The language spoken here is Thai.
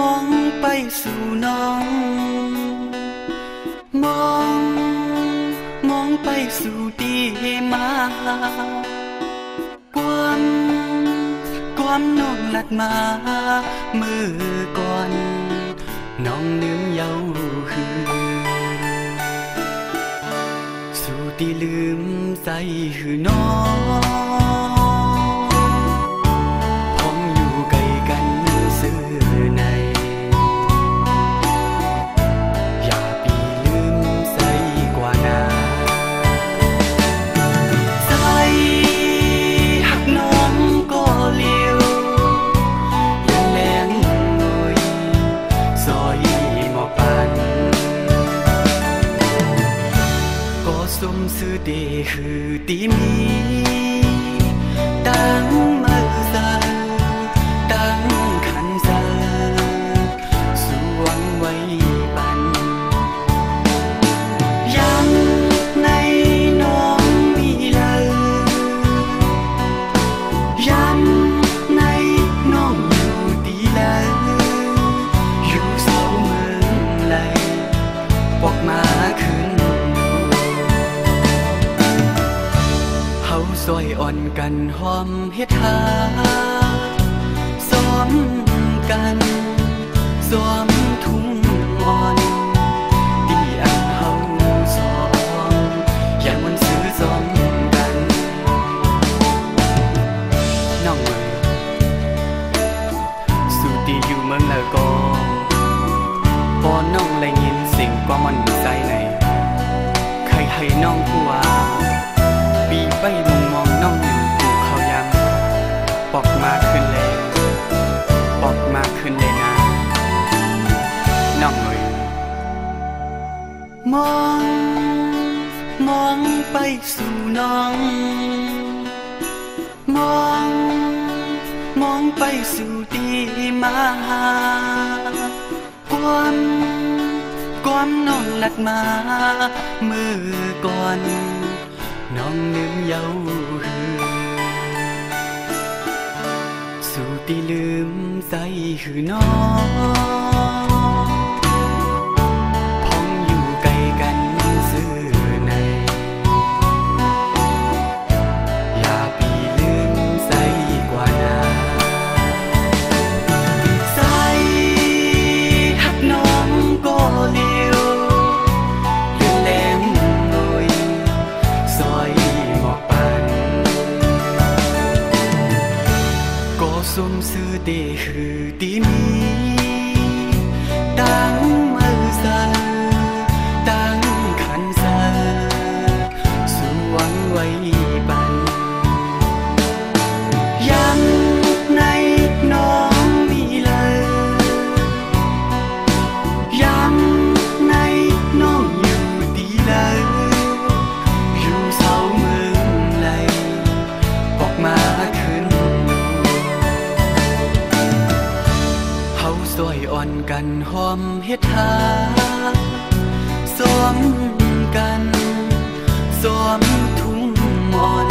มอง มองไปสู่ดีมาความความน้องหลัดมามือก่อน น้องลืมเยาคือสู่ที่ลืมใส่คือน้อง สมสื่อเกันหอมเฮ็ดหาซ้อมกันซ้อมทุ่งอ่อนดีอันเฮาสองอย่างมันซื้อซ้อมกันน้องเอ๋ยสุตีอยู่เมืองแล้วก็พอน้องได้ยินสิ่งความมันใจในใครให้น้องผู้ว่าปีไปมอง มอง มองไปสู่น้อง มอง มองไปสู่ดีมาความความน้องหลัดมามือก่อน น้องลืมเยาหือสู่ที่ลืมใส่คือน้อง ตั้ เฮาซอยอ่อนกันหอมเฮ็ดหาซ้อมกันซ้อมทุ่งอ่อน